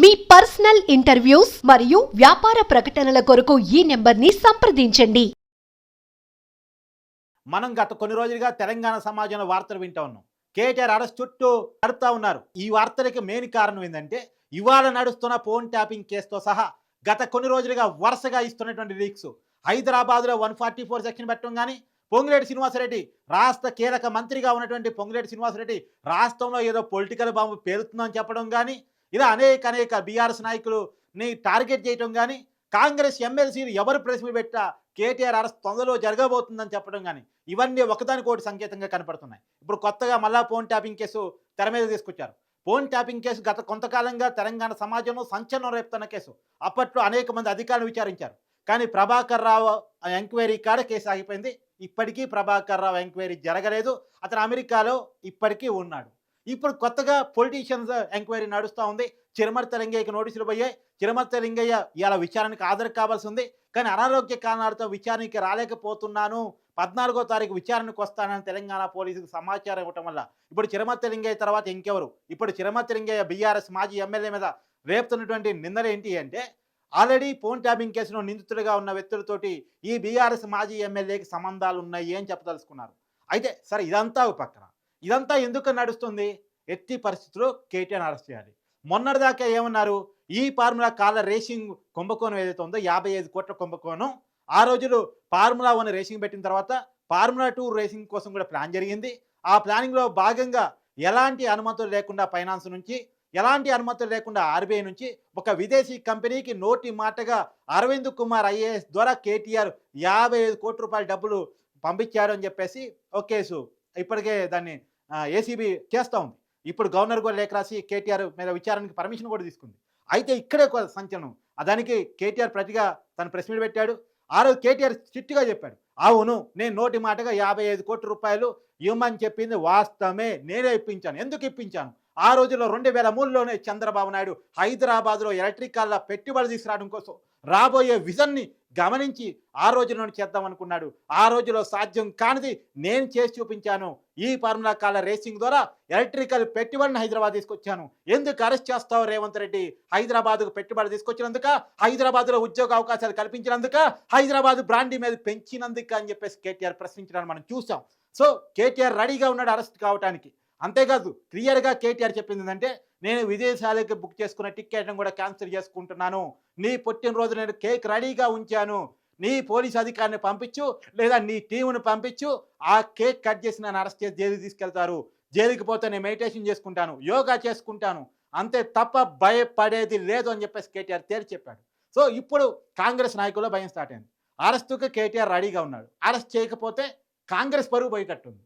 మీ personal interviews మరియు వ్యాపార ప్రకటనల కొరకు ఈ నెంబర్ని సంప్రదించండి. మనం గత కొన్ని రోజులుగా తెలంగాణ సమాజంలో వార్తలు వింటా ఉన్నాం. కేటీఆర్ అరెస్ట్ చుట్టూ నడుపుతా ఉన్నారు. ఈ వార్తలకి మెయిన్ కారణం ఏంటంటే ఇవాళ నడుస్తున్న ఫోన్ ట్యాపింగ్ కేసుతో సహా గత కొన్ని రోజులుగా వరుసగా ఇస్తున్నటువంటి లీక్స్ హైదరాబాద్లో వన్ ఫార్టీ ఫోర్ సెక్షన్ పెట్టడం కానీ పొంగిరెడ్డి శ్రీనివాసరెడ్డి రాష్ట్ర కీలక మంత్రిగా ఉన్నటువంటి పొంగిరెడ్డి శ్రీనివాసరెడ్డి రాష్ట్రంలో ఏదో పొలిటికల్ బాంబు పేరుతుందని చెప్పడం కానీ ఇలా అనేక అనేక బీఆర్ఎస్ నాయకులని టార్గెట్ చేయటం కానీ కాంగ్రెస్ ఎమ్మెల్సీలు ఎవరు ప్రశ్న పెట్టా కేటీఆర్ అరెస్ట్ తొందరలో జరగబోతుందని చెప్పడం కానీ ఇవన్నీ ఒకదానికోటి సంకేతంగా కనపడుతున్నాయి. ఇప్పుడు కొత్తగా మళ్ళా ఫోన్ ట్యాపింగ్ కేసు తెర మీద తీసుకొచ్చారు. ఫోన్ ట్యాపింగ్ కేసు గత కొంతకాలంగా తెలంగాణ సమాజంలో సంచలనం రేపుతున్న కేసు. అప్పట్లో అనేక మంది అధికారులు విచారించారు. కానీ ప్రభాకర్ రావు ఎంక్వైరీ కాడ కేసు ఆగిపోయింది. ఇప్పటికీ ప్రభాకర్ రావు ఎంక్వైరీ జరగలేదు. అతను అమెరికాలో ఇప్పటికీ ఉన్నాడు. ఇప్పుడు కొత్తగా పొలిటీషియన్స్ ఎంక్వైరీ నడుస్తూ ఉంది. చిరమర్ లింగయ్యకి నోటీసులు పోయాయి. చిరమర్ లింగయ్య ఇలా విచారణకు హాజరు కావాల్సి ఉంది. కానీ అనారోగ్య కారణాలతో విచారణకి రాలేకపోతున్నాను. పద్నాలుగో తారీఖు విచారణకు వస్తానని తెలంగాణ పోలీసుకు సమాచారం ఇవ్వటం వల్ల. ఇప్పుడు చిరమర్ లింగయ్య తర్వాత ఇంకెవరు? ఇప్పుడు చిరమర్త లింగయ్య బీఆర్ఎస్ మాజీ ఎమ్మెల్యే మీద రేపుతున్నటువంటి నిందలు ఏంటి అంటే ఆల్రెడీ ఫోన్ ట్యాపింగ్ కేసులో నిందితుడిగా ఉన్న వ్యక్తులతోటి ఈ బీఆర్ఎస్ మాజీ ఎమ్మెల్యేకి సంబంధాలు ఉన్నాయి అని చెప్పదలుచుకున్నారు. అయితే సరే ఇదంతా ఒక పక్కన. ఇదంతా ఎందుకు నడుస్తుంది? ఎట్టి పరిస్థితుల్లో కేటీఆర్ అరెస్ట్ చేయాలి. మొన్నటిదాకా ఏమన్నారు? ఈ ఫార్ములా కాల రేసింగ్ కుంభకోణం ఏదైతే ఉందో యాభై ఐదు కోట్ల కుంభకోణం ఆ రోజులు ఫార్ములా వన్ రేసింగ్ పెట్టిన తర్వాత ఫార్ములా టూ రేసింగ్ కోసం కూడా ప్లాన్ జరిగింది. ఆ ప్లానింగ్లో భాగంగా ఎలాంటి అనుమతులు లేకుండా ఫైనాన్స్ నుంచి ఎలాంటి అనుమతులు లేకుండా ఆర్బీఐ నుంచి ఒక విదేశీ కంపెనీకి నోటి మాటగా అరవింద్ కుమార్ ఐఏఎస్ ద్వారా కేటీఆర్ యాభై ఐదు కోట్ల రూపాయల డబ్బులు పంపించారు అని చెప్పేసి ఒక కేసు. ఇప్పటికే దాన్ని ఏసీబీ చేస్తూ ఉంది. ఇప్పుడు గవర్నర్ కూడా లేఖ రాసి కేటీఆర్ మీద విచారణకి పర్మిషన్ కూడా తీసుకుంది. అయితే ఇక్కడే ఒక సంచలనం. దానికి కేటీఆర్ ప్రతిగా తను ప్రెస్ మీట్ పెట్టాడు. ఆ రోజు కేటీఆర్ స్ట్రిక్ట్గా చెప్పాడు. అవును నేను నోటి మాటగా యాభై ఐదు కోట్ల రూపాయలు ఇవ్వమని చెప్పింది వాస్తవమే. నేనే ఇప్పించాను. ఎందుకు ఇప్పించాను? ఆ రోజుల్లో రెండు వేల మూడులోనే చంద్రబాబు నాయుడు హైదరాబాద్లో ఎలక్ట్రికల్ పెట్టుబడి తీసుకురావడం కోసం రాబోయే విజన్ని గమనించి ఆ రోజులోనే చేద్దాం అనుకున్నాడు. ఆ రోజులో సాధ్యం కానిది నేను చేసి చూపించాను. ఈ ఫార్ములా కాల రేసింగ్ ద్వారా ఎలక్ట్రికల్ పెట్టుబడిని హైదరాబాద్ తీసుకొచ్చాను. ఎందుకు అరెస్ట్ చేస్తావు రేవంత్ రెడ్డి? హైదరాబాద్కు పెట్టుబడి తీసుకొచ్చినందుక? హైదరాబాద్లో ఉద్యోగ అవకాశాలు కల్పించినందుక? హైదరాబాద్ బ్రాండీ మీద పెంచినందుక అని చెప్పేసి కేటీఆర్ ప్రశ్నించడానికి మనం చూసాం సో కేటీఆర్ రెడీగా ఉన్నాడు అరెస్ట్ కావడానికి అంతేకాదు క్లియర్గా కేటీఆర్ చెప్పింది ఏంటంటే నేను విదేశాలకి బుక్ చేసుకున్న టిక్కెట్ను కూడా క్యాన్సిల్ చేసుకుంటున్నాను. నీ పుట్టినరోజు నేను కేక్ రెడీగా ఉంచాను. నీ పోలీస్ అధికారిని పంపించు లేదా నీ టీమును పంపించు. ఆ కేక్ కట్ చేసి నన్ను అరెస్ట్ చేసి జైలుకి తీసుకెళ్తారు. జైలుకి పోతే నేను మెడిటేషన్ చేసుకుంటాను యోగా చేసుకుంటాను. అంతే తప్ప భయపడేది లేదు అని చెప్పేసి కేటీఆర్ తేల్చి చెప్పాడు. సో ఇప్పుడు కాంగ్రెస్ నాయకుల్లో భయం స్టార్ట్ అయింది. అరెస్టుకు కేటీఆర్ రెడీగా ఉన్నాడు. అరెస్ట్ చేయకపోతే కాంగ్రెస్ పరుగు పోయేటట్టుంది.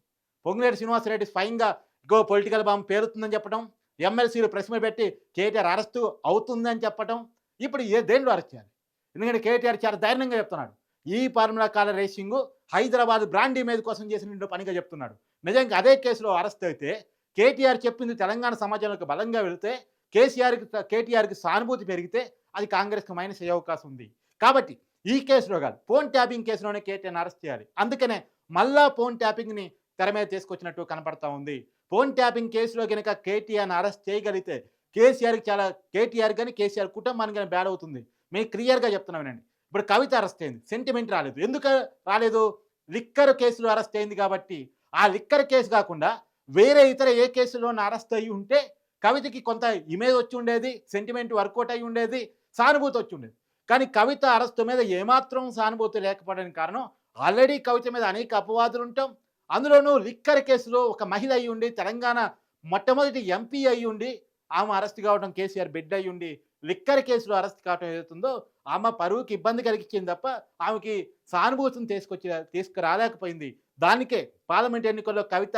పొంగిరెడ్డి శ్రీనివాసరెడ్డి స్వయంగా గో పొలిటికల్ బాంబు పేరుతుందని చెప్పడం ఎమ్మెల్సీలు ప్రశ్న పెట్టి కేటీఆర్ అరెస్టు అవుతుందని చెప్పడం ఇప్పుడు ఏ దేంట్లో అరెస్ట్ చేయాలి? ఎందుకంటే కేటీఆర్ చాలా ధైర్యంగా చెప్తున్నాడు. ఈ ఫార్ములా కాల రేసింగ్ హైదరాబాద్ బ్రాండ్ ఇమేజ్ కోసం చేసిన పనిగా చెప్తున్నాడు. నిజంగా అదే కేసులో అరెస్ట్ అయితే కేటీఆర్ చెప్పింది తెలంగాణ సమాజంలోకి బలంగా వెళితే కేసీఆర్కి కేటీఆర్కి సానుభూతి పెరిగితే అది కాంగ్రెస్కి మైనస్ అయ్యే అవకాశం ఉంది. కాబట్టి ఈ కేసులో కాదు ఫోన్ ట్యాపింగ్ కేసులోనే కేటీఆర్ అరెస్ట్ చేయాలి. అందుకనే మళ్ళా ఫోన్ ట్యాపింగ్ని తెర మీద తీసుకొచ్చినట్టు కనపడతా ఉంది. ఫోన్ ట్యాపింగ్ కేసులో కనుక కేటీఆర్ని అరెస్ట్ చేయగలిగితే కేసీఆర్కి చాలా కేటీఆర్ కానీ కేసీఆర్ కుటుంబానికి కానీ బ్యాడ్ అవుతుంది. మేము క్లియర్గా చెప్తున్నాం వినండి. ఇప్పుడు కవిత అరెస్ట్ అయింది. సెంటిమెంట్ రాలేదు. ఎందుకు రాలేదు? లిక్కర్ కేసులో అరెస్ట్ అయింది కాబట్టి. ఆ లిక్కర్ కేసు కాకుండా వేరే ఇతర ఏ కేసులోనూ అరెస్ట్ అయ్యి ఉంటే కవితకి కొంత ఇమేజ్ వచ్చి ఉండేది సెంటిమెంట్ వర్కౌట్ అయ్యి ఉండేది సానుభూతి వచ్చి ఉండేది. కానీ కవిత అరెస్టు మీద ఏమాత్రం సానుభూతి లేకపోవడానికి కారణం ఆల్రెడీ కవిత మీద అనేక అపవాదులు ఉంటాం. అందులోనూ లిక్కర్ కేసులో ఒక మహిళ అయి ఉండి తెలంగాణ మొట్టమొదటి ఎంపీ అయి ఉండి ఆమె అరెస్ట్ కావడం కేసీఆర్ బిడ్డ అయి ఉండి లిక్కర్ కేసులో అరెస్ట్ కావడం ఏదవుతుందో ఆమె పరువుకి ఇబ్బంది కలిగించింది తప్ప ఆమెకి సానుభూతిని తీసుకొచ్చి తీసుకురాలేకపోయింది. దానికే పార్లమెంట్ ఎన్నికల్లో కవిత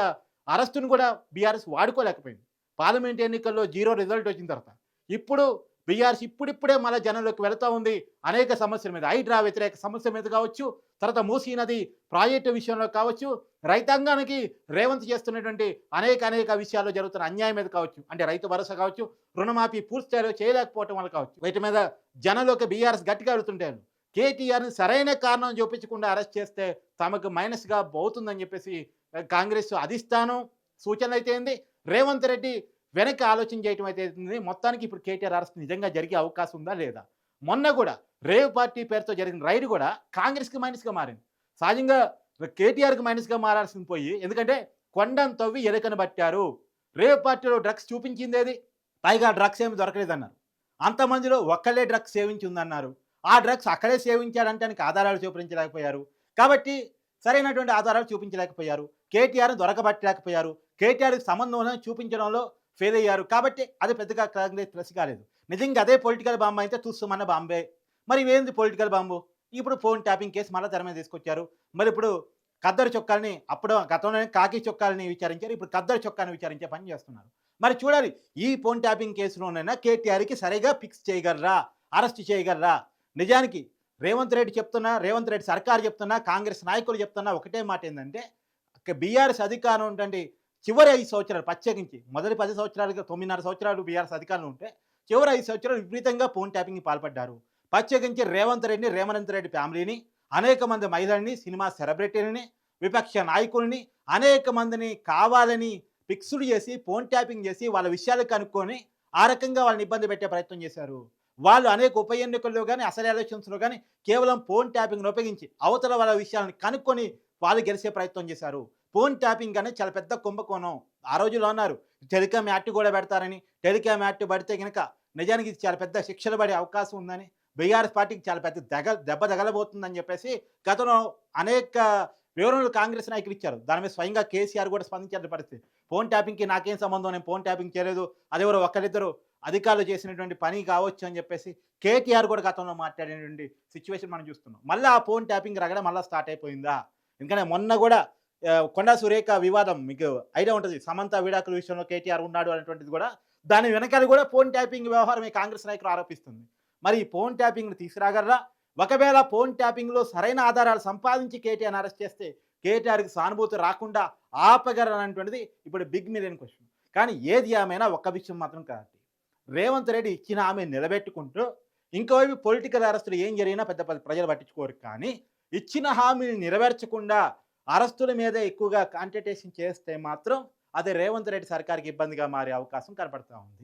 అరెస్టును కూడా బీఆర్ఎస్ వాడుకోలేకపోయింది. పార్లమెంట్ ఎన్నికల్లో జీరో రిజల్ట్ వచ్చిన తర్వాత. ఇప్పుడు బీఆర్ఎస్ ఇప్పుడిప్పుడే మళ్ళీ జనంలోకి వెళుతూ ఉంది. అనేక సమస్యల మీద హైడ్రా వ్యతిరేక సమస్య మీద కావచ్చు తర్వాత మూసీ నది ప్రాజెక్టు విషయంలో కావచ్చు రైతాంగానికి రేవంత్ చేస్తున్నటువంటి అనేక అనేక విషయాల్లో జరుగుతున్న అన్యాయం మీద కావచ్చు అంటే రైతు భరోసా కావచ్చు రుణమాఫీ పూర్తి స్థాయిలో చేయలేకపోవటం వల్ల కావచ్చు. వీటి మీద జనంలోకి బీఆర్ఎస్ గట్టిగా వెళుతుంటారు. కేటీఆర్ని సరైన కారణం చూపించకుండా అరెస్ట్ చేస్తే తమకు మైనస్గా పోతుందని చెప్పేసి కాంగ్రెస్ అధిష్టానం సూచనలు అయితే రేవంత్ రెడ్డి వెనక్కి ఆలోచన చేయటం అయితే మొత్తానికి ఇప్పుడు కేటీఆర్ అరెస్ట్ నిజంగా జరిగే అవకాశం ఉందా లేదా? మొన్న కూడా రేవ్ పార్టీ పేరుతో జరిగిన రైడ్ కూడా కాంగ్రెస్కి మైనస్గా మారింది. సహజంగా కేటీఆర్కి మైనస్గా మారాల్సింది పోయి ఎందుకంటే కొండను తవ్వి ఎలుకను పట్టారు. రేవ్ పార్టీలో డ్రగ్స్ చూపించింది ఏది? పైగా డ్రగ్స్ ఏమి దొరకలేదన్నారు. అంతమందిలో ఒక్కలే డ్రగ్స్ సేవించి ఉందన్నారు ఆ డ్రగ్స్ అక్కడే సేవించాడంటానికి ఆధారాలు చూపించలేకపోయారు. కాబట్టి సరైనటువంటి ఆధారాలు చూపించలేకపోయారు. కేటీఆర్ దొరకబట్టలేకపోయారు. కేటీఆర్కి సంబంధం చూపించడంలో ఫెయిల్ అయ్యారు కాబట్టి అది పెద్దగా కాంగ్రెస్ ప్లస్ కాలేదు. నిజంగా అదే పొలిటికల్ బాంబు అయితే చూస్తామన్న బాంబే. మరి ఇవేంది పొలిటికల్ బాంబు ఇప్పుడు ఫోన్ ట్యాపింగ్ కేసు మళ్ళీ తెర మీద తీసుకొచ్చారు. మరి ఇప్పుడు కద్దరు చొక్కాలని అప్పుడు గతంలోనే కాకి చొక్కాలని విచారించారు. ఇప్పుడు కద్దరు చొక్కాని విచారించే పని చేస్తున్నారు. మరి చూడాలి ఈ ఫోన్ ట్యాపింగ్ కేసులోనైనా కేటీఆర్కి సరిగా ఫిక్స్ చేయగలరా? అరెస్ట్ చేయగలరా? నిజానికి రేవంత్ రెడ్డి చెప్తున్నా రేవంత్ రెడ్డి సర్కార్ చెప్తున్నా కాంగ్రెస్ నాయకులు చెప్తున్నా ఒకటే మాట ఏంటంటే బీఆర్ఎస్ అధికారం ఉంటే చివరి ఐదు సంవత్సరాలు ప్రత్యేకించి మొదటి పది సంవత్సరాలుగా తొమ్మిదిన్నర సంవత్సరాలు బీఆర్ఎస్ అధికారంలో ఉంటే చివరి ఐదు సంవత్సరాలు విపరీతంగా ఫోన్ ట్యాపింగ్కి పాల్పడ్డారు. ప్రత్యేకించి రేవంత్ రెడ్డిని రేవంత్ రెడ్డి ఫ్యామిలీని అనేక మంది మహిళల్ని సినిమా సెలబ్రిటీలని విపక్ష నాయకుల్ని అనేక మందిని కావాలని ఫిక్స్డ్ చేసి ఫోన్ ట్యాపింగ్ చేసి వాళ్ళ విషయాలు కనుక్కొని ఆ రకంగా వాళ్ళని ఇబ్బంది పెట్టే ప్రయత్నం చేశారు. వాళ్ళు అనేక ఉప ఎన్నికల్లో కానీ అసలు ఎలక్షన్స్లో కానీ కేవలం ఫోన్ ట్యాపింగ్ను ఉపయోగించి అవతల వాళ్ళ విషయాలను కనుక్కొని వాళ్ళు గెలిచే ప్రయత్నం చేశారు. ఫోన్ ట్యాపింగ్ అనేది చాలా పెద్ద కుంభకోణం. ఆ రోజుల్లో అన్నారు టెలికామ్ యాక్ట్ కూడా పెడతారని. టెలికామ్ యాక్ట్ పడితే కనుక నిజానికి ఇది చాలా పెద్ద శిక్షలు పడే అవకాశం ఉందని బీఆర్ఎస్ పార్టీకి చాలా పెద్ద దగ దెబ్బ తగలబోతుందని చెప్పేసి గతంలో అనేక వివరణలు కాంగ్రెస్ నాయకులు ఇచ్చారు. దాని మీద స్వయంగా కేసీఆర్ కూడా స్పందించాల్సిన పరిస్థితి. ఫోన్ ట్యాపింగ్కి నాకేం సంబంధం? నేను ఫోన్ ట్యాపింగ్ చేయలేదు. అదెవరో ఒకరిద్దరు అధికారులు చేసినటువంటి పని కావచ్చు అని చెప్పేసి కేటీఆర్ కూడా గతంలో మాట్లాడినటువంటి సిచ్యువేషన్ మనం చూస్తున్నాం. మళ్ళీ ఆ ఫోన్ ట్యాపింగ్ రగడ మళ్ళీ స్టార్ట్ అయిపోయిందా? ఎందుకంటే మొన్న కూడా కొండా సురేఖ వివాదం మీకు ఐడియా ఉంటుంది. సమంత విడాకుల విషయంలో కేటీఆర్ ఉన్నాడు అనేటువంటిది కూడా దాని వెనకాల కూడా ఫోన్ ట్యాపింగ్ వ్యవహారమే కాంగ్రెస్ నాయకులు ఆరోపిస్తుంది. మరి ఫోన్ ట్యాపింగ్ను తీసుకురాగలరా? ఒకవేళ ఫోన్ ట్యాపింగ్లో సరైన ఆధారాలు సంపాదించి కేటీఆర్ అరెస్ట్ చేస్తే కేటీఆర్కి సానుభూతి రాకుండా ఆపగలనటువంటిది ఇప్పుడు బిగ్ మిలియన్ క్వశ్చన్. కానీ ఏది ఆమెనా ఒక్క విషయం మాత్రం కాబట్టి రేవంత్ రెడ్డి ఇచ్చిన ఆమె నిలబెట్టుకుంటూ ఇంకోవైపు పొలిటికల్ అరెస్టులు ఏం జరిగినా పెద్ద పెద్ద ప్రజలు పట్టించుకోరు కానీ ఇచ్చిన హామీని నెరవేర్చకుండా అరెస్టుల మీద ఎక్కువగా కాంటెటేషన్ చేస్తే మాత్రం అది రేవంత్ రెడ్డి సర్కార్కి ఇబ్బందిగా మారే అవకాశం కనపడతా ఉంది.